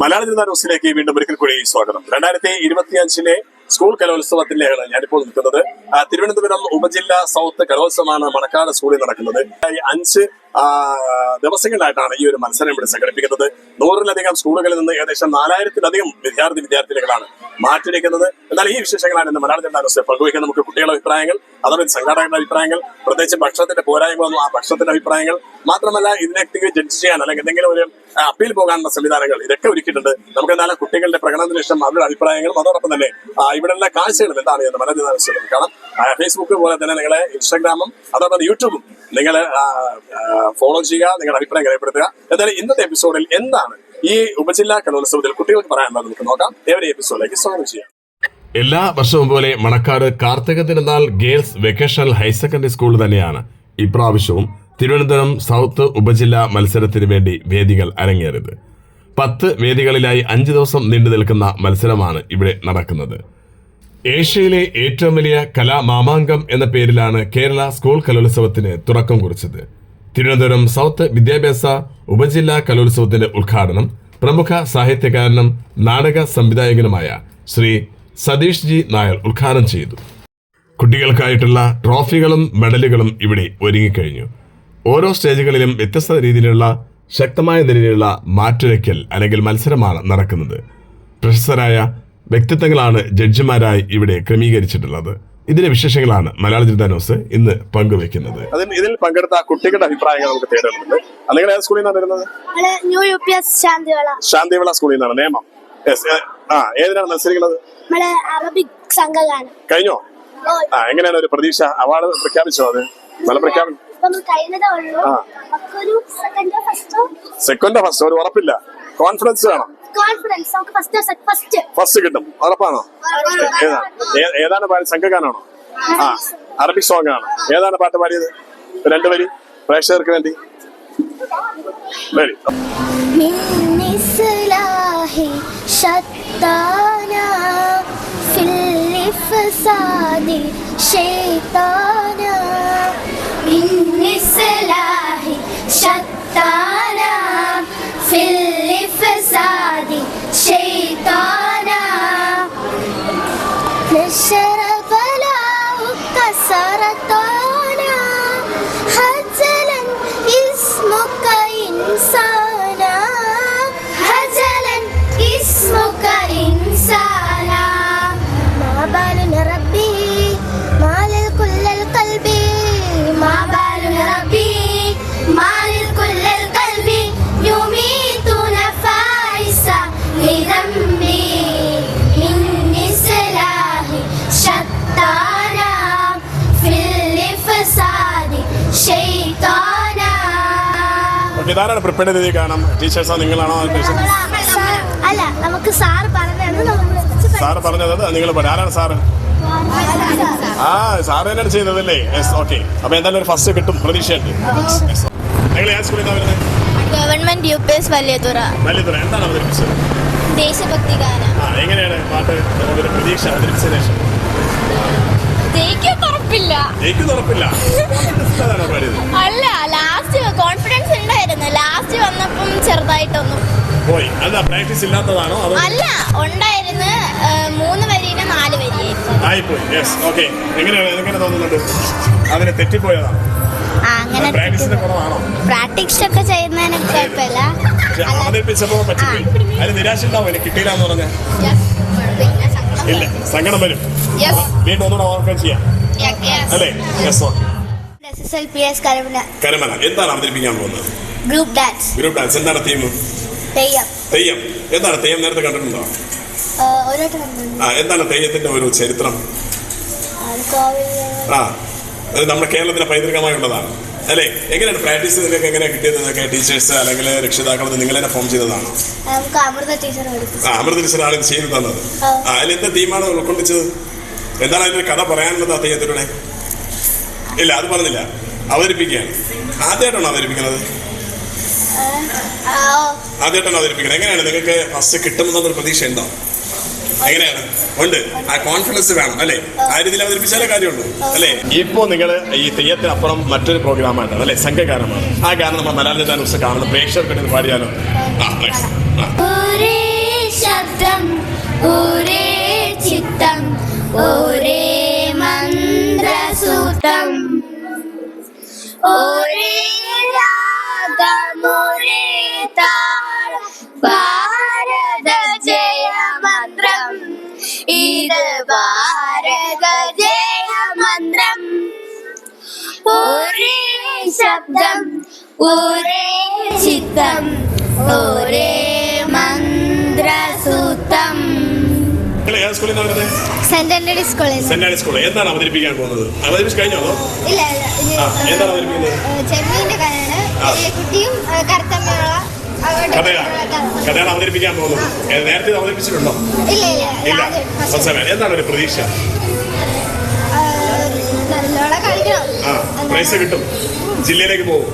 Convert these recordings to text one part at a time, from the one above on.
മലയാള ജനതാ ന്യൂസിലേക്ക് വീണ്ടും ഒരിക്കൽ കൂടി സ്വാഗതം. രണ്ടായിരത്തി ഇരുപത്തിയഞ്ചിലെ സ്കൂൾ കലോത്സവത്തിലേക്കാണ് ഞാനിപ്പോൾ നിൽക്കുന്നത്. തിരുവനന്തപുരം ഉപജില്ല സൗത്ത് കലോത്സവമാണ് മണക്കാട് സ്കൂളിൽ നടക്കുന്നത്. അഞ്ച് ദിവസങ്ങളിലായിട്ടാണ് ഈ ഒരു മത്സരം ഇവിടെ സംഘടിപ്പിക്കുന്നത്. നൂറിലധികം സ്കൂളുകളിൽ നിന്ന് ഏകദേശം നാലായിരത്തിലധികം വിദ്യാർത്ഥി വിദ്യാർത്ഥികളാണ് മാറ്റിരിക്കുന്നത് എന്നാൽ ഈ വിശേഷങ്ങളാണ് ഇന്ന് മലയാള ജനതാ ന്യൂസ് പങ്കുവയ്ക്കുന്നത്. നമുക്ക് കുട്ടികളുടെ അഭിപ്രായങ്ങൾ അതോടൊപ്പം സംഘാടകരുടെ അഭിപ്രായങ്ങൾ പ്രത്യേകിച്ച് ഭക്ഷണത്തിന്റെ പോരായ്മ ആ ഭക്ഷണത്തിന്റെ അഭിപ്രായങ്ങൾ മാത്രമല്ല ഇതിനെ ജഡ്ജ് ചെയ്യാൻ അല്ലെങ്കിൽ എന്തെങ്കിലും ഒരു അപ്പീൽ പോകാനുള്ള സംവിധാനങ്ങൾ ഇതൊക്കെ ഒരുക്കിയിട്ടുണ്ട്. നമുക്ക് എന്തായാലും കുട്ടികളുടെ പ്രകടനത്തിന് ശേഷം അവരുടെ അഭിപ്രായങ്ങളും അതോടൊപ്പം തന്നെ ഇവിടെയുള്ള കാഴ്ചകളും എന്താണ് എന്ന് മലയാള ജനതാ ന്യൂസ് കാണാം. ഫേസ്ബുക്ക് പോലെ തന്നെ നിങ്ങളെ ഇൻസ്റ്റാഗ്രാമും അതോടൊപ്പം യൂട്യൂബും നിങ്ങൾ ഫോളോ ചെയ്യുക നിങ്ങളുടെ അഭിപ്രായം രേഖപ്പെടുത്തുക. എന്തായാലും ഇന്നത്തെ എപ്പിസോഡിൽ എന്താണ് ഈ ഉപജില്ലാ കലോത്സവത്തിൽ കുട്ടികൾക്ക് പറയാനുള്ളത് നമുക്ക് നോക്കാം. ഏവരെ എപ്പിസോഡിലേക്ക് സ്വാഗതം ചെയ്യാം. എല്ലാ വർഷവും പോലെ Manacaud Karthika Thirunal girls vocational higher secondary school തന്നെയാണ് ഇപ്രാവശ്യവും തിരുവനന്തപുരം സൗത്ത് ഉപജില്ലാ മത്സരത്തിന് വേണ്ടി വേദികൾ അരങ്ങേറിയത്. പത്ത് വേദികളിലായി അഞ്ച് ദിവസം നീണ്ടു നിൽക്കുന്ന മത്സരമാണ് ഇവിടെ നടക്കുന്നത്. ഏഷ്യയിലെ ഏറ്റവും വലിയ കലാമാമാങ്കം എന്ന പേരിലാണ് കേരള സ്കൂൾ കലോത്സവത്തിന് തുടക്കം കുറിച്ചത്. തിരുവനന്തപുരം സൗത്ത് വിദ്യാഭ്യാസ ഉപജില്ലാ കലോത്സവത്തിന്റെ ഉദ്ഘാടനം പ്രമുഖ സാഹിത്യകാരനും നാടക സംവിധായകനുമായ ശ്രീ സതീഷ് ജി നായർ ഉദ്ഘാടനം ചെയ്തു. കുട്ടികൾക്കായിട്ടുള്ള ട്രോഫികളും മെഡലുകളും ഇവിടെ ഒരുങ്ങിക്കഴിഞ്ഞു. ഓരോ സ്റ്റേജുകളിലും വ്യത്യസ്ത രീതിയിലുള്ള ശക്തമായ നിലയിലുള്ള മാറ്റുരയ്ക്കൽ അല്ലെങ്കിൽ മത്സരമാണ് നടക്കുന്നത്. പ്രശസ്തരായ വ്യക്തിത്വങ്ങളാണ് ജഡ്ജിമാരായി ഇവിടെ ക്രമീകരിച്ചിട്ടുള്ളത്. ഇതിന്റെ വിശേഷങ്ങളാണ് മലയാള ജനതാ ന്യൂസ് ഇന്ന് പങ്കുവെക്കുന്നത് അതിൽ ഇതിൽ പങ്കെടുത്ത കുട്ടികളുടെ അഭിപ്രായങ്ങൾ നമുക്ക് തേടുന്നുണ്ട് നിങ്ങൾ ഏത് സ്കൂളിൽ നിന്നാണ് വരുന്നത്? New U P S Shanthivila. Shanthivila സ്കൂളിൽ നിന്നാണ്. നിയമം. ആ ഏതിനാണ് മത്സരിക്കുന്നത്? അറബിക് സംഘഗാനം. കഴിഞ്ഞോ? ആ എങ്ങനെയാണ് ഒരു പ്രതീക്ഷ? അവാർഡ് പ്രഖ്യാപിച്ചോ അത്? നല്ല പ്രഖ്യാപനം. സെക്കൻഡ് ഫസ്റ്റ് ഒരു ഉറപ്പില്ല. കോൺഫിഡൻസ് വേണം. കോൺഫിഡൻസ് നമുക്ക് ഫസ്റ്റ് ഫസ്റ്റ് ഫസ്റ്റ് കിട്ടും ഉറപ്പാണോ ഏതാ ഏ- ഏതാണ് പാടി സംഘഗാനാണോ ആ അറബിക് സോങ് ആണ് ഏതാണ് പാട്ട് പാടിയത് രണ്ടു വരി പ്രേക്ഷകർക്ക് വേണ്ടി വരി من إصلاح شتانا في الإفساد شيطانا من إصلاح شتانا في সাদি সেই ഓക്കെ ഇതാരാണ് പ്രിപ്പയർ ചെയ്ത് കാണാം ടീച്ചേഴ്സാ നിങ്ങളാണോ? അല്ല നമുക്ക് സാർ പറഞ്ഞത് നമ്മൾ സാറ് പറഞ്ഞത് നിങ്ങൾ ആരാണ് സാറ്? ആ സാറ് തന്നെയാണ് ചെയ്തതല്ലേ? യെസ് ഓക്കെ അപ്പൊ എന്തായാലും ഒരു ഫസ്റ്റ് കിട്ടും പ്രതീക്ഷയുണ്ട്. നിങ്ങൾ ഏത് സ്കൂളിൽ നിന്നാണ് വരുന്നത് government U P S Valiyathura. വലിയ എന്താണ് അവതരിപ്പിച്ചത്? ദേശഭക്തി ഗാനം. എങ്ങനെയാണ് പാട്ട് ഒരു പ്രതീക്ഷ അവതരിപ്പിച്ച ശേഷം? ജയിക്കാൻ ഉറപ്പില്ല. ജയിക്കുന്ന ഉറപ്പില്ല. അല്ല ലാസ്റ്റ് കോൺഫിഡൻസ് ഉണ്ടായിരുന്നു ലാസ്റ്റ് വന്നപ്പം ചെറുതായിട്ടൊന്നും. പോയി. അല്ല പ്രാക്ടീസ് ഇല്ലാത്തതാണോ? അതോ അല്ല ഉണ്ടായിരുന്നു. മൂന്ന് വരിന് നാല് വരിയായിരുന്നു. ആയിപ്പോയി. യെസ് ഓക്കെ എങ്ങനെ എങ്ങനെ തോന്നുന്നുണ്ട്? അതിനെ തെറ്റിപ്പോയതാണ്. അങ്ങനെ പ്രാക്ടീസിന്റെ കുറവാണോ? പ്രാക്ടീസ് ഒക്കെ ചെയ്യുന്നതിന് കുഴപ്പമില്ല. അവതരിപ്പിച്ചപ്പോ പറ്റിപ്പോയി. അതിന് നിരാശ ഉണ്ടാവും എനിക്ക് കിട്ടിയില്ല എന്ന് സങ്കടം ഇല്ല. സങ്കടം വരും. വീണ്ടും ഒന്നുകൂടെ ഓർക്കാൻ ചെയ്യാം. അല്ലേ? Yes okay S L P S Karamana. Karamana എന്താണ് അവതരിപ്പിക്കാൻ പോകുന്നത്? ഗ്രൂപ്പ് ഡാൻസ് ഗ്രൂപ്പ് ഡാൻസ് എന്താണ് തീം തെയ്യം. തെയ്യം. എന്താണ് തെയ്യം? നേരത്തെ കണ്ടിട്ടുണ്ടോ? ആ എന്താണ് തെയ്യത്തിന്റെ ഒരു ചരിത്രം? ആ അത് നമ്മുടെ കേരളത്തിലെ പൈതൃകമായുള്ളതാണ്. അല്ലേ? എങ്ങനെയാണ് പ്രാക്ടീസ് നിങ്ങൾക്ക് എങ്ങനെയാണ് കിട്ടിയത്? ടീച്ചേഴ്സ് അല്ലെങ്കിൽ രക്ഷിതാക്കൾ നിങ്ങൾ തന്നെ ഫോം ചെയ്തതാണോ? അമൃത ടീച്ചർ ഇത് ചെയ്തു തന്നത്. ആ. അതിൽ എന്താ തീമാണ് ഉൾക്കൊള്ളിച്ചത്? എന്താണ് അതിന്റെ കഥ പറയാനുള്ളത് അദ്ദേഹത്തിലൂടെ ഇല്ല അത് പറഞ്ഞില്ല. അവതരിപ്പിക്കുകയാണ്. ആദ്യമായിട്ടാണോ അവതരിപ്പിക്കുന്നത്? ആദ്യമായിട്ടാണ് അവതരിപ്പിക്കുന്നത്? എങ്ങനെയാണ്? നിങ്ങൾക്ക് ഫസ്റ്റ് കിട്ടുമെന്നൊരു പ്രതീക്ഷ ഉണ്ടോ എങ്ങനെയാണ്? ഉണ്ട്. ആ കോൺഫിഡൻസ് വേണം അല്ലേ? ആ രീതിയിൽ അവതരിപ്പിച്ചാലേ കാര്യമുള്ളൂ അല്ലേ? ഇപ്പോ നിങ്ങൾ ഈ തെയ്യത്തിനപ്പുറം മറ്റൊരു പ്രോഗ്രാമായിട്ടാണ് അല്ലേ? സംഘഗാനമാണ് ആ ഗാനം നമ്മൾ മലയാള ദിവസം കാണുന്ന. പ്രേക്ഷകർക്ക് പാടിയാലോ? ശബ്ദം ഒരേ ഒരേ ചിത്തം ഒരേ ഒരേ ചിത്തം ഒരേ മന്ത്രസൂത്രം. നിങ്ങൾ ഏത് സ്കൂളിൽ നിന്നാണ് വരുന്നത്? സെന്റ് ആന്റണി സ്കൂളിൽ സെന്റ് ആൻഡ് സ്കൂൾ എന്താണ് അവതരിപ്പിക്കാൻ പോകുന്നത്? അവതരിപ്പിച്ച് കഴിഞ്ഞോ അതോ? ഇല്ല ഇല്ല. ഇത് ആ എന്താണ് അവതരിപ്പിക്കുന്നത്? ചെമ്മീന്റെ കഥയാണ്. ആ. കുട്ടിയും കറുത്തമ്മയുള്ള കഥയാണ്. കഥയാണ് അവതരിപ്പിക്കാൻ പോകുന്നത്. ഏ, നേരത്തെ ഇത് അവതരിപ്പിച്ചിട്ടുണ്ടോ? ഇല്ല ഇല്ല. ഇല്ല. ആദ്യം first. ഫസ്റ്റ് സമയം എന്താണ് ഒരു പ്രതീക്ഷ? നല്ലോണം കളിക്കണം. ആ പ്രൈസ് കിട്ടും. ജില്ലയിലേക്ക് പോകും.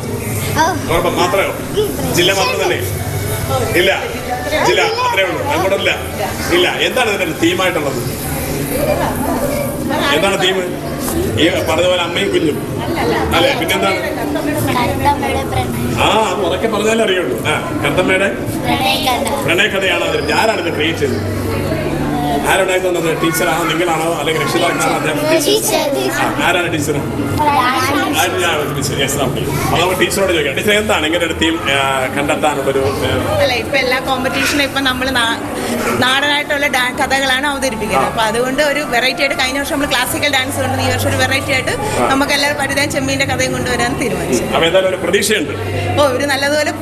ഉറപ്പം മാത്രമോ ജില്ല മാത്രം തന്നെ. ഇല്ല. ജില്ല അത്രേ ഉള്ളൂ. അങ്ങോട്ടില്ല. ഇല്ല എന്താണ് ഇതിന്റെ തീമായിട്ടുള്ളത് എന്താണ് തീം ഈ പറഞ്ഞ പോലെ അമ്മയും കുഞ്ഞും. അല്ലെ? പിന്നെന്താണ്? ആ അത് ഉറക്കെ പറഞ്ഞാലേ അറിയുള്ളൂ. ആ കർത്തമ്മയുടെ പ്രണയകഥ. പ്രണയകഥയാണ് അതിൽ. ആരാണ് ഇത് ക്രിയേറ്റ് ചെയ്തത്? ആരുണ്ടായി തന്നത് ടീച്ചറാണോ? നിങ്ങളാണോ? അല്ലെങ്കിൽ രക്ഷിതാക്കളാണോ? അദ്ദേഹം ആരാണ് ടീച്ചർ. അപ്പൊ ടീച്ചറോട് ചോദിക്കാം. ടീച്ചർ എന്താണ് ഇങ്ങനെ ഒരു തീം കണ്ടെത്താനുള്ളൊരു അല്ല ഇപ്പൊ എല്ലാ കോമ്പറ്റീഷനും ഇപ്പൊ നമ്മൾ നാടനായിട്ടുള്ള കഥകളാണ് അവതരിപ്പിക്കുന്നത്. അപ്പൊ അതുകൊണ്ട് ഒരു വെറൈറ്റി ആയിട്ട് കഴിഞ്ഞ വർഷം നമ്മൾ ക്ലാസിക്കൽ ഡാൻസ് കൊണ്ട് ഈ വർഷം ഒരു വെറൈറ്റി ആയിട്ട് നമുക്ക് എല്ലാവരും പരിതാൻ ചെമ്മീന്റെ കഥയും കൊണ്ടുവരാൻ തീരുമാനിച്ചു. ഓ പ്രതീക്ഷയുണ്ട്. ഇവർ നല്ലതുപോലെ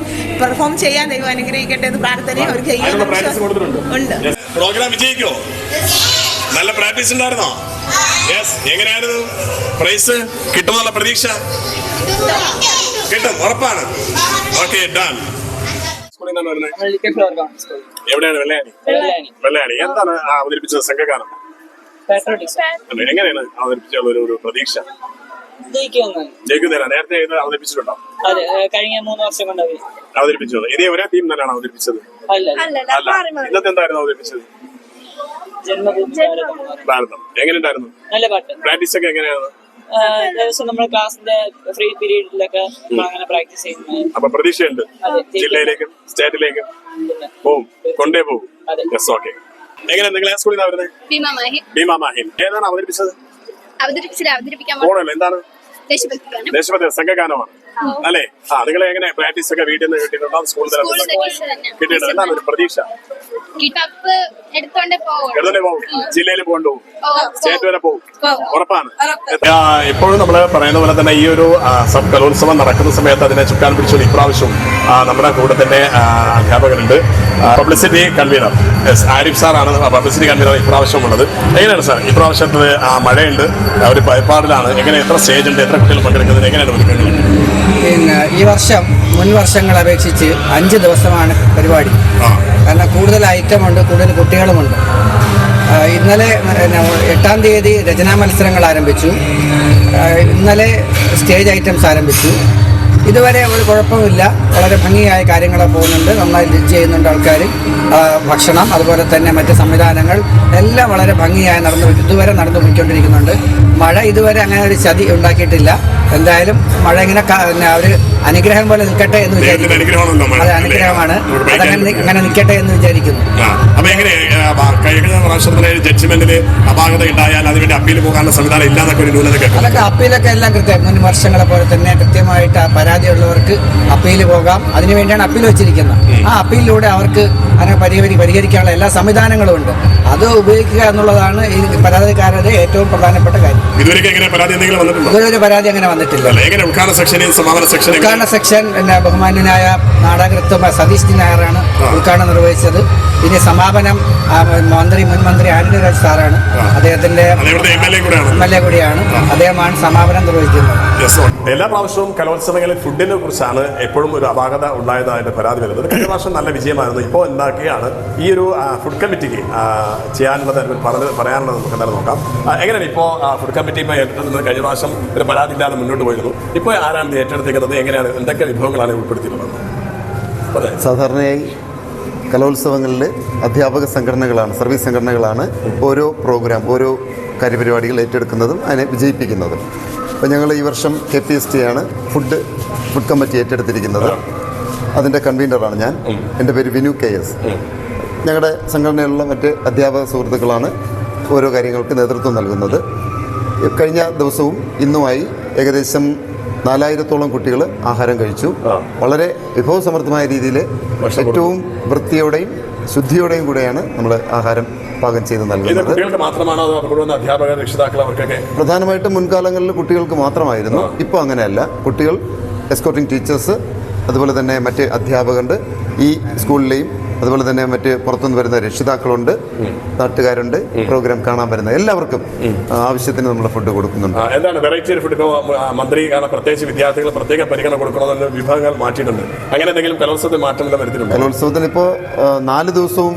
പെർഫോം ചെയ്യാൻ ദൈവം അനുഗ്രഹിക്കട്ടെ എന്ന് പ്രാർത്ഥനയും അവർ ചെയ്യാൻ ഉണ്ട്. പ്രോഗ്രാം വിജയിക്കോ? നല്ല പ്രാക്ടീസ് ഉണ്ടായിരുന്നോ? യെസ് എങ്ങനെയായിരുന്നു? പ്രൈസ് കിട്ടുമെന്നുള്ള പ്രതീക്ഷ? കിട്ടും ഉറപ്പാണ്. ഓക്കെ ഡൺ എവിടെയാണ് വെള്ളയാണി? വെള്ളയാണി. എന്താണ് അവതരിപ്പിച്ചത് സംഘഗാനം? എങ്ങനെയാണ് അവതരിപ്പിച്ചുള്ള ഒരു പ്രതീക്ഷ? ജയിക്കുന്നതിനാ നേരത്തെ ഇത് അവതരിപ്പിച്ചിട്ടുണ്ടോ? അതെ കഴിഞ്ഞ മൂന്ന് വർഷം കൊണ്ട് അവതരിപ്പിച്ചത്. ഇതേ ഒരേ ടീം തന്നെയാണ് അവതരിപ്പിച്ചത്? അല്ല. അല്ല ഇന്നത്തെ എന്തായിരുന്നു അവതരിപ്പിച്ചത്? ഭാരതം. എങ്ങനെയുണ്ടായിരുന്നു? നല്ല പാട്ട്. പ്രാക്ടീസ് ഒക്കെ എങ്ങനെയാണ് ദിവസം നമ്മൾ ക്ലാസ്സിന്റെ ഫ്രീ പീരീഡിലൊക്കെ അങ്ങനെ പ്രാക്ടീസ് ചെയ്യുന്നത്. അപ്പൊ പ്രതീക്ഷയുണ്ട്. ജില്ലയിലേക്ക് സ്റ്റേറ്റിലേക്കും? പോവും. കൊണ്ടേ പോകും ഓക്കെ എങ്ങനെ നിങ്ങൾ സ്കൂളിൽ നിന്നാണ് വരുന്നത്? ഭീമാ മാഹിൻ. ഏതാണ് അവതരിപ്പിച്ചത്? അവതരിപ്പിച്ചില്ല അവതരിപ്പിക്കാൻ എന്താണ്? ദേശഭക്തി സംഘഗാനമാണ്. അല്ലേ? ആ നിങ്ങൾ എങ്ങനെ പ്രാക്ടീസ് ഒക്കെ വീട്ടിൽ നിന്ന് കിട്ടിയിട്ടുണ്ടോ? സ്കൂൾ തലത്തിൽ കിട്ടിയിട്ടുണ്ട്? എന്താണ് ഒരു പ്രതീക്ഷ? എടുത്തോണ്ടേ പോകും ജില്ലയിൽ പോകണ്ടു സ്റ്റേറ്റ് വരെ പോകും. ഉറപ്പാണ്. ഇപ്പോഴും നമ്മൾ പറയുന്ന പോലെ തന്നെ ഈ ഒരു സബ് കലോത്സവം നടക്കുന്ന സമയത്ത് അതിനെ ചുക്കാൻ പിടിച്ചുകൊണ്ട് ഇപ്രാവശ്യം നമ്മുടെ കൂടെ തന്നെ അധ്യാപകരുണ്ട് പബ്ലിസിറ്റി കൺവീനർ എസ് ആരിഫ് സാറാണ് പബ്ലിസിറ്റി കൺവീനർ ഇപ്രാവശ്യം ഉള്ളത്. എങ്ങനെയാണ് സാർ? ഇപ്രാവശ്യത്തിൽ മഴയുണ്ട്. ഒരു ഭയപ്പാടിലാണ്. എങ്ങനെ എത്ര സ്റ്റേജ് ഉണ്ട്? എത്ര കുട്ടികൾ പങ്കെടുക്കുന്നത് എങ്ങനെയാണ് ഒരുക്കങ്ങൾ പിന്നെ ഈ വർഷം മുൻ വർഷങ്ങളെ അപേക്ഷിച്ച് അഞ്ച് ദിവസമാണ് പരിപാടി. കാരണം കൂടുതൽ ഐറ്റം ഉണ്ട് കൂടുതൽ കുട്ടികളുമുണ്ട്. ഇന്നലെ എട്ടാം തീയതി രചനാ മത്സരങ്ങൾ ആരംഭിച്ചു. ഇന്നലെ സ്റ്റേജ് ഐറ്റംസ് ആരംഭിച്ചു. ഇതുവരെ ഒരു കുഴപ്പമില്ല. വളരെ ഭംഗിയായ കാര്യങ്ങൾ പോകുന്നുണ്ട്. നന്നായി ലിഞ്ച് ചെയ്യുന്നുണ്ട് ആൾക്കാർ ഭക്ഷണം അതുപോലെ തന്നെ മറ്റ് സംവിധാനങ്ങൾ എല്ലാം വളരെ ഭംഗിയായി നടന്നു ഇതുവരെ നടന്നു പോയിക്കൊണ്ടിരിക്കുന്നുണ്ട്. മഴ ഇതുവരെ അങ്ങനെ ഒരു ചതി ഉണ്ടാക്കിയിട്ടില്ല. എന്തായാലും മഴ ഇങ്ങനെ ഒരു അനുഗ്രഹം പോലെ നിൽക്കട്ടെ എന്ന് വിചാരിക്കുന്നു. അതെ? അനുഗ്രഹമാണ്. അതങ്ങനെ അങ്ങനെ നിൽക്കട്ടെ എന്ന് വിചാരിക്കുന്നു. അപ്പൊ എങ്ങനെ കഴിഞ്ഞ പ്രാവശ്യത്തിലെ ജഡ്ജ്മെന്റിൽ അപാകത ഉണ്ടായാൽ അതിനുവേണ്ടി അപ്പീൽ പോകാനുള്ള സംവിധാനം ഇല്ലാന്നൊക്കെ ഒരു ന്യൂനത അതൊക്കെ അപ്പീലൊക്കെ എല്ലാം കൃത്യം മുൻ വർഷങ്ങളെ പോലെ തന്നെ കൃത്യമായിട്ട് പരാതിയുള്ളവർക്ക് അപ്പീൽ പോകാം. അതിനുവേണ്ടിയാണ് അപ്പീൽ വെച്ചിരിക്കുന്നത്. ആ അപ്പീലിലൂടെ അവർക്ക് അതിനെ പരിഹരി പരിഹരിക്കാനുള്ള എല്ലാ സംവിധാനങ്ങളും ഉണ്ട്. അത് ഉപയോഗിക്കുക എന്നുള്ളതാണ് ഈ പരാതിക്കാരുടെ ഏറ്റവും പ്രധാനപ്പെട്ട കാര്യം. ഇതുവരെ എങ്ങനെ പരാതി അങ്ങനെ വന്നിട്ടില്ല. ഉദ്ഘാടന സെക്ഷനും സമാപന സെക്ഷനെയും ഉദ്ഘാടന സെക്ഷൻ ബഹുമാന്യനായ നാടകൃത്വം സതീഷ് ജി നായരാണ് ഉദ്ഘാടനം നിർവഹിച്ചത്. ഇനി സമാപനം മന്ത്രി മുൻ മന്ത്രി ആന്റണി രാജ് സാറാണ്. അദ്ദേഹത്തിന്റെ എം എൽ എ കൂടെയാണ്. അദ്ദേഹമാണ് സമാപനം നിർവഹിക്കുന്നത്. എല്ലാ പ്രാവശ്യവും കലോത്സവങ്ങളിൽ ഫുഡിനെ കുറിച്ചാണ് എപ്പോഴും ഒരു അപാകത ഉണ്ടായതായിട്ട് പരാതി വരുന്നത്. കഴിഞ്ഞ പ്രാവശ്യം നല്ല വിജയമായിരുന്നു. ഇപ്പോൾ എന്താക്കിയാണ് ഈ ഒരു ഫുഡ് കമ്മിറ്റിക്ക് ചെയ്യാനുള്ളത് പറഞ്ഞ് പറയാനുള്ളത് നമുക്ക് എന്തായാലും നോക്കാം. എങ്ങനെയാണ് ഇപ്പോൾ ഫുഡ് കമ്മിറ്റി ഇപ്പോൾ ഏറ്റെടുത്തത് കഴിഞ്ഞ പ്രാവശ്യം ഒരു പരാതി ഇല്ലാതെ മുന്നോട്ട് പോയിരുന്നു. ഇപ്പോൾ ആരാണ് ഏറ്റെടുത്തിരിക്കുന്നത്? ഏറ്റെടുത്തേക്കുന്നത് എങ്ങനെയാണ് എന്തൊക്കെ വിഭവങ്ങളാണ് ഉൾപ്പെടുത്തിയിട്ടുള്ളത്? സാധാരണയായി കലോത്സവങ്ങളിൽ അധ്യാപക സംഘടനകളാണ് സർവീസ് സംഘടനകളാണ് ഓരോ പ്രോഗ്രാം ഓരോ കാര്യപരിപാടികൾ ഏറ്റെടുക്കുന്നതും അതിനെ വിജയിപ്പിക്കുന്നതും. അപ്പോൾ ഞങ്ങൾ ഈ വർഷം കെ പി എസ് ടി ആണ് ഫുഡ് ഫുഡ് കമ്മിറ്റി ഏറ്റെടുത്തിരിക്കുന്നത്. അതിന്റെ കൺവീനറാണ് ഞാൻ. എന്റെ പേര് വിനു കെ എസ്. ഞങ്ങളുടെ സംഘടനയിലുള്ള മറ്റ് അധ്യാപക സുഹൃത്തുക്കളാണ് ഓരോ കാര്യങ്ങൾക്ക് നേതൃത്വം നൽകുന്നത്. കഴിഞ്ഞ ദിവസവും ഇന്നുമായി ഏകദേശം നാലായിരത്തോളം കുട്ടികൾ ആഹാരം കഴിച്ചു. വളരെ വിഭവസമൃദ്ധമായ രീതിയിൽ ഏറ്റവും വൃത്തിയോടെയും ശുദ്ധിയോടെയും കൂടെയാണ് നമ്മൾ ആഹാരം പാകം ചെയ്ത് നൽകുന്നത്. അധ്യാപകർ പ്രധാനമായിട്ടും മുൻകാലങ്ങളിൽ കുട്ടികൾക്ക് മാത്രമായിരുന്നു. ഇപ്പോൾ അങ്ങനെയല്ല. കുട്ടികൾ എസ്കോർട്ടിംഗ് ടീച്ചേഴ്സ് അതുപോലെ തന്നെ മറ്റ് അധ്യാപകരുണ്ട് ഈ സ്കൂളിലെയും അതുപോലെ തന്നെ മറ്റ് പുറത്തുനിന്ന് വരുന്ന രക്ഷിതാക്കളുണ്ട് നാട്ടുകാരുണ്ട് പ്രോഗ്രാം കാണാൻ വരുന്ന എല്ലാവർക്കും ആവശ്യത്തിന് നമ്മൾ ഫുഡ് കൊടുക്കുന്നുണ്ട്. എന്താണ് വെറൈറ്റി ഫുഡ് മന്ത്രി കാരണം പ്രത്യേകിച്ച് വിദ്യാർത്ഥികൾ പ്രത്യേക പരിഗണന കൊടുക്കണമെന്ന് വിഭാഗങ്ങൾ മാറ്റിയിട്ടുണ്ട്. അങ്ങനെ എന്തെങ്കിലും കലോത്സവത്തിൽ മാറ്റം വരുത്തിയിട്ടുണ്ട്? കലോത്സവത്തിന് ഇപ്പോൾ നാല് ദിവസവും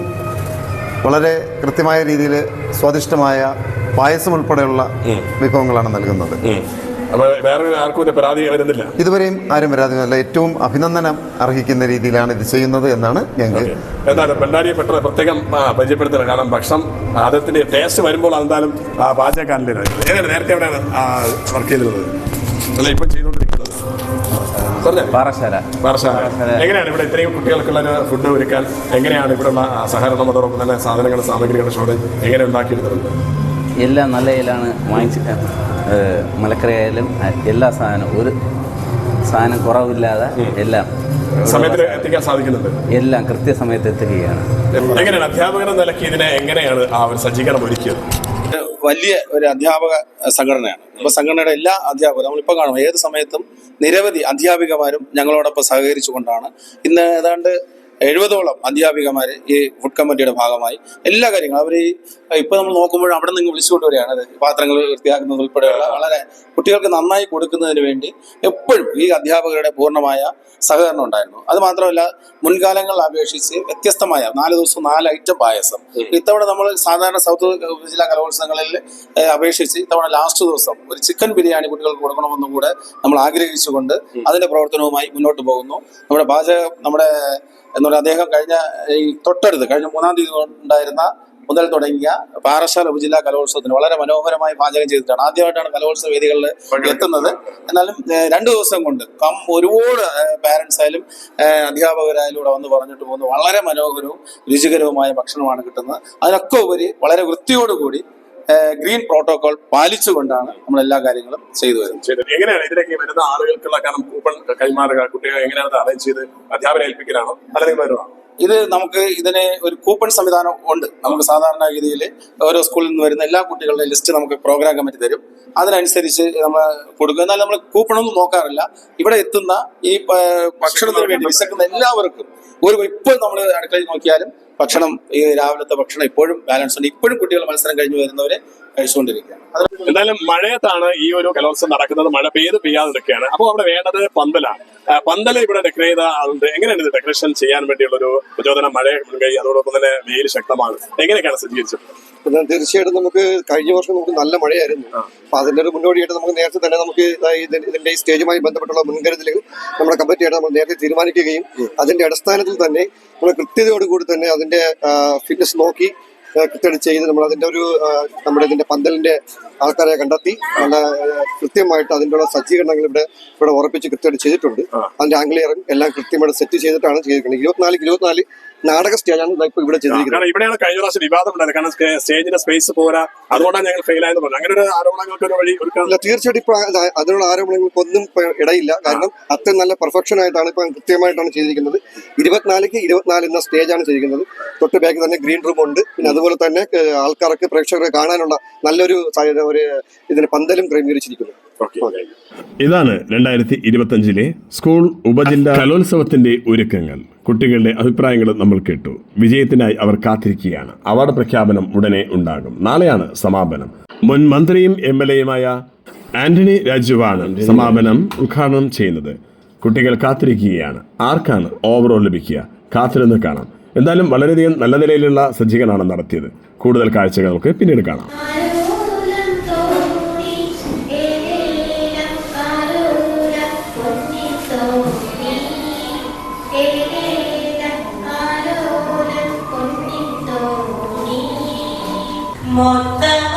വളരെ കൃത്യമായ രീതിയിൽ സ്വാദിഷ്ടമായ പായസം ഉൾപ്പെടെയുള്ള വിഭവങ്ങളാണ് നൽകുന്നത്. വേറെ ആർക്കും ഇത് പരാതി വരുന്നില്ല. ഇതുവരെയും ആരും വരാതില്ല ഏറ്റവും അഭിനന്ദനം അർഹിക്കുന്ന രീതിയിലാണ് ഇത് ചെയ്യുന്നത് എന്നാണ് ഞങ്ങൾ എന്താണ് ബണ്ടാരിയെ പെട്ടെന്ന് പ്രത്യേകം ആ, പരിചയപ്പെടുത്തുന്നത് കാരണം ഭക്ഷണം അതിന്റെ ടേസ്റ്റ് വരുമ്പോൾ എന്തായാലും പാചകക്കാരന്റെ എങ്ങനെയാണ് നേരത്തെ എവിടെയാണ് വർക്ക് ചെയ്തിരുന്നത്? അല്ല ഇപ്പം ചെയ്തുകൊണ്ടിരിക്കുന്നത്. പാറശാല പാറശാല എങ്ങനെയാണ് ഇവിടെ ഇത്രയും കുട്ടികൾക്കുള്ള ഫുഡ് ഒരുക്കാൻ? എങ്ങനെയാണ് ഇവിടെയുള്ള സഹകരണം അതോടൊപ്പം തന്നെ സാധനങ്ങളുടെ സാമഗ്രികളുടെ ഷോർട്ടേജ് എങ്ങനെ ഉണ്ടാക്കിയെടുത്തിട്ടുണ്ട് എല്ലാം നല്ല ഇലാണ് വാങ്ങിച്ച് മലക്കറിയായാലും എല്ലാ സാധനവും ഒരു സാധനം കുറവില്ലാതെ എല്ലാം. സമയത്തിന് എത്തിക്കാൻ സാധിക്കുന്നുണ്ട്. എല്ലാം കൃത്യസമയത്ത് എത്തുകയാണ്. എങ്ങനെയാണ് അധ്യാപകരുടെ നിലയ്ക്ക് ഇതിനെ എങ്ങനെയാണ് ആ ഒരു സജ്ജീകരണം ഒരുക്കിയത്? വലിയ ഒരു അധ്യാപക സംഘടനയാണ്. ഇപ്പോൾ സംഘടനയുടെ എല്ലാ അധ്യാപകരും നമ്മളിപ്പോൾ കാണും ഏത് സമയത്തും നിരവധി അധ്യാപികമാരും ഞങ്ങളോടൊപ്പം സഹകരിച്ചുകൊണ്ടാണ്. ഇന്ന് ഏതാണ്ട് എഴുപതോളം അധ്യാപികമാർ ഈ ഫുഡ് കമ്മിറ്റിയുടെ ഭാഗമായി എല്ലാ കാര്യങ്ങളും അവർ ഈ ഇപ്പോൾ നമ്മൾ നോക്കുമ്പോൾ അവിടെ നിന്ന് വിളിച്ചുകൊണ്ട് വരികയാണ് പാത്രങ്ങൾ വൃത്തിയാക്കുന്നത് ഉൾപ്പെടെയുള്ള വളരെ കുട്ടികൾക്ക് നന്നായി കൊടുക്കുന്നതിന് വേണ്ടി എപ്പോഴും ഈ അധ്യാപകരുടെ പൂർണമായ സഹകരണം ഉണ്ടായിരുന്നു. അത് മാത്രമല്ല മുൻകാലങ്ങളിൽ അപേക്ഷിച്ച് വ്യത്യസ്തമായ നാല് ദിവസം നാല് ഐറ്റം പായസം. ഇത്തവണ നമ്മൾ സാധാരണ സൗത്ത് ജില്ലാ കലോത്സവങ്ങളിൽ അപേക്ഷിച്ച് ഇത്തവണ ലാസ്റ്റ് ദിവസം ഒരു ചിക്കൻ ബിരിയാണി കുട്ടികൾക്ക് കൊടുക്കണമെന്നും കൂടെ നമ്മൾ ആഗ്രഹിച്ചുകൊണ്ട് അതിന്റെ പ്രവർത്തനവുമായി മുന്നോട്ട് പോകുന്നു. നമ്മുടെ പാചകം നമ്മുടെ എന്ന് പറയുക അദ്ദേഹം കഴിഞ്ഞ ഈ തൊട്ടടുത്ത് കഴിഞ്ഞ മൂന്നാം തീയതി ഉണ്ടായിരുന്ന മുതൽ തുടങ്ങിയ പാറശാല ഉപജില്ലാ കലോത്സവത്തിന് വളരെ മനോഹരമായി പാചകം ചെയ്തിട്ടാണ് ആദ്യമായിട്ടാണ് കലോത്സവ വേദികളിൽ എത്തുന്നത്. എന്നാലും രണ്ട് ദിവസം കൊണ്ട് കം ഒരുപാട് പാരൻസ് ആയാലും അധ്യാപകരായാലും ഇവിടെ വന്ന് പറഞ്ഞിട്ട് പോകുന്നു വളരെ മനോഹരവും രുചികരവുമായ ഭക്ഷണമാണ് കിട്ടുന്നത്. അതിനൊക്കെ ഉപരി വളരെ വൃത്തിയോടുകൂടി ഗ്രീൻ പ്രോട്ടോകോൾ പാലിച്ചുകൊണ്ടാണ് നമ്മൾ എല്ലാ കാര്യങ്ങളും ചെയ്തു വരുന്നത്. എങ്ങനെയാണ് ഇതിലേക്ക് വരുന്ന ആളുകൾക്കുള്ള കാരണം കൂപ്പൺ കൈമാറുക കുട്ടികൾ എങ്ങനെയാണ് അറേഞ്ച് ചെയ്ത് അധ്യാപനം ഏൽപ്പിക്കലാണോ? അല്ലെങ്കിൽ വരുവാണോ? ഇത് നമുക്ക് ഇതിന് ഒരു കൂപ്പൺ സംവിധാനം ഉണ്ട്. നമുക്ക് സാധാരണ രീതിയിൽ ഓരോ സ്കൂളിൽ നിന്ന് വരുന്ന എല്ലാ കുട്ടികളുടെ ലിസ്റ്റ് നമുക്ക് പ്രോഗ്രാം കമ്മിറ്റി തരും. അതിനനുസരിച്ച് നമ്മൾ കൊടുക്കും. എന്നാൽ നമ്മൾ കൂപ്പണൊന്നും നോക്കാറില്ല. ഇവിടെ എത്തുന്ന ഈ ഭക്ഷണത്തിന് വേണ്ടി വിശക്കുന്ന എല്ലാവർക്കും ഒരു ഇപ്പോൾ നമ്മൾ അടുക്കളയിൽ നോക്കിയാലും ഭക്ഷണം ഈ രാവിലത്തെ ഭക്ഷണം ഇപ്പോഴും ബാലൻസ് ഉണ്ട്. ഇപ്പോഴും കുട്ടികൾ മത്സരം കഴിഞ്ഞ് വരുന്നവരെ കഴിച്ചുകൊണ്ടിരിക്കുകയാണ്. എന്തായാലും മഴയത്താണ് ഈ ഒരു കലോത്സവം നടക്കുന്നത്. മഴ പെയ്ത് പെയ്യാതെ നിൽക്കുകയാണ് അപ്പോൾ അവിടെ വേണ്ടത് പന്തലാണ് പന്തല പന്തൽ ഇവിടെ ഡെക്കറേറ്റ് ചെയ്ത ആളുണ്ട്. എങ്ങനെയാണ് ഇത് ഡെക്കറേഷൻ ചെയ്യാൻ വേണ്ടിയുള്ള ഒരു പ്രചോദനം മഴ മുൻകൈ അതോടൊപ്പം തന്നെ വെയിൽ ശക്തമാണ്. എങ്ങനെയൊക്കെയാണ് സജ്ജീകരിച്ചത് എന്നാൽ തീർച്ചയായിട്ടും നമുക്ക് കഴിഞ്ഞ വർഷം നമുക്ക് നല്ല മഴയായിരുന്നു. അപ്പൊ അതിന്റെ ഒരു മുന്നോടിയായിട്ട് നമുക്ക് നേരത്തെ തന്നെ നമുക്ക് ഇതിന്റെ ഈ സ്റ്റേജുമായി ബന്ധപ്പെട്ടുള്ള മുൻകരുതലുകൾ നമ്മുടെ കമ്മിറ്റിയായിട്ട് നമ്മൾ നേരത്തെ തീരുമാനിക്കുകയും അതിന്റെ അടിസ്ഥാനത്തിൽ തന്നെ നമ്മൾ കൃത്യതയോടുകൂടി തന്നെ അതിന്റെ ഫിറ്റ്നസ് നോക്കി കൃത്യമായിട്ട് ചെയ്ത് നമ്മൾ അതിന്റെ ഒരു നമ്മുടെ ഇതിന്റെ പന്തലിന്റെ ആൾക്കാരെ കണ്ടെത്തി നല്ല കൃത്യമായിട്ട് ഉള്ള സജ്ജീകരണങ്ങൾ ഇവിടെ ഇവിടെ ഉറപ്പിച്ച് കൃത്യമായിട്ട് ചെയ്തിട്ടുണ്ട്. അതിന്റെ ആംഗ്ലിയറും എല്ലാം കൃത്യമായിട്ട് സെറ്റ് ചെയ്തിട്ടാണ് ചെയ്തിരിക്കുന്നത്. ഇരുപത്തിനാല് ഇരുപത്തിനാല് നാടക സ്റ്റേജാണ് ഇപ്പൊ ഇവിടെ ചെയ്തിരിക്കുന്നത്. കാരണം ഇവിടെയാണ് കഴിഞ്ഞ പ്രാവശ്യം വിവാദം ഉണ്ടായത്. കാരണം സ്റ്റേജിന്റെ സ്പേസ് പോരാ. അതുകൊണ്ടാണ് ഞങ്ങൾ ഫെയിൽ ആയെന്ന് പറഞ്ഞു അങ്ങനെ ഒരു ആരോപണങ്ങൾക്ക് ഒരു വഴി ഒരുക്കാൻ തീർച്ചയായിട്ടും ഇപ്പൊ അതിനുള്ള ആരോപണങ്ങൾക്ക് ഒന്നും ഇടയില്ല. കാരണം അത്രയും നല്ല പെർഫെക്ഷൻ ആയിട്ടാണ് ഇപ്പൊ കൃത്യമായിട്ടാണ് ചെയ്തിരിക്കുന്നത്. ഇരുപത്തിനാലിക്ക് ഇരുപത്തിനാല് എന്ന സ്റ്റേജാണ് ചെയ്തിരിക്കുന്നത്. തൊട്ട് ബാക്കിൽ തന്നെ ഗ്രീൻ റൂം ഉണ്ട്. പിന്നെ അതുപോലെ തന്നെ ആൾക്കാർക്ക് പ്രേക്ഷകരെ കാണാനുള്ള നല്ലൊരു ഒരു ഇതിന് പന്തലും ക്രമീകരിച്ചിരിക്കുന്നു. ഇതാണ് രണ്ടായിരത്തി ഇരുപത്തഞ്ചിലെ സ്കൂൾ ഉപജില്ലാ കലോത്സവത്തിന്റെ ഒരുക്കങ്ങൾ. കുട്ടികളുടെ അഭിപ്രായങ്ങളും നമ്മൾ കേട്ടു. വിജയത്തിനായി അവർ കാത്തിരിക്കുകയാണ്. അവാർഡ് പ്രഖ്യാപനം ഉടനെ ഉണ്ടാകും. നാളെയാണ് സമാപനം. മുൻ മന്ത്രിയും എം എൽ എയുമായ ആന്റണി രാജുവാണ് സമാപനം ഉദ്ഘാടനം ചെയ്യുന്നത്. കുട്ടികൾ കാത്തിരിക്കുകയാണ്. ആർക്കാണ് ഓവറോൾ ലഭിക്കുക? കാത്തിരുന്ന് കാണാം. എന്തായാലും വളരെയധികം നല്ല നിലയിലുള്ള സജ്ജീകരണമാണ് നടത്തിയത്. കൂടുതൽ കാഴ്ചകൾ നമുക്ക് പിന്നീട് കാണാം. Alolam một tay.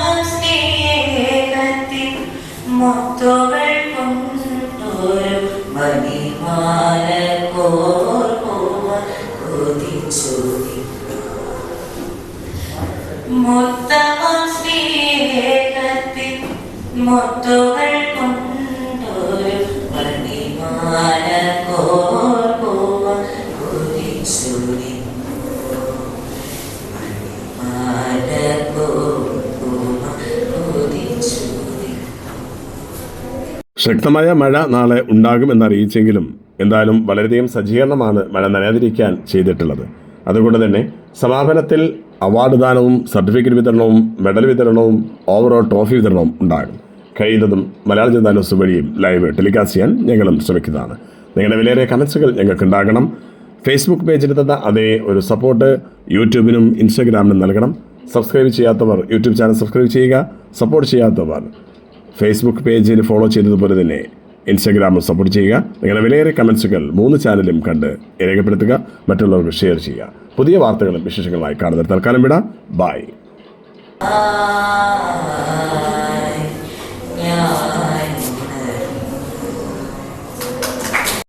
ശക്തമായ മഴ നാളെ ഉണ്ടാകുമെന്ന് അറിയിച്ചെങ്കിലും എന്തായാലും വളരെയധികം സജ്ജീകരണമാണ് മഴ നനയാതിരിക്കാൻ ചെയ്തിട്ടുള്ളത്. അതുകൊണ്ട് തന്നെ സമാപനത്തിൽ അവാർഡ് ദാനവും സർട്ടിഫിക്കറ്റ് വിതരണവും മെഡൽ വിതരണവും ഓവറോൾ ട്രോഫി വിതരണവും ഉണ്ടാകും. കഴിയുന്നതും മലയാള ജനതാ ന്യൂസ് വഴിയും ലൈവ് ടെലികാസ്റ്റ് ചെയ്യാൻ ഞങ്ങളും ശ്രമിക്കുന്നതാണ്. നിങ്ങളുടെ വിലയേറിയ കമൻസുകൾ ഞങ്ങൾക്ക് ഉണ്ടാകണം ഫേസ്ബുക്ക് പേജിൽ തന്ന അതേ ഒരു സപ്പോർട്ട് യൂട്യൂബിനും ഇൻസ്റ്റഗ്രാമിനും നൽകണം. സബ്സ്ക്രൈബ് ചെയ്യാത്തവർ യൂട്യൂബ് ചാനൽ സബ്സ്ക്രൈബ് ചെയ്യുക. സപ്പോർട്ട് ചെയ്യാത്തവർ ഫേസ്ബുക്ക് പേജിൽ ഫോളോ ചെയ്തതുപോലെ തന്നെ ഇൻസ്റ്റാഗ്രാമിൽ സപ്പോർട്ട് ചെയ്യുക. നിങ്ങളുടെ വിലയേറെ കമൻസുകൾ മൂന്ന് ചാനലും കണ്ട് രേഖപ്പെടുത്തുക. മറ്റുള്ളവർക്ക് ഷെയർ ചെയ്യുക. പുതിയ വാർത്തകളും വിശേഷങ്ങളുമായി കാണുന്ന തൽക്കാലം വിടാം. ബായ് ഞാൻ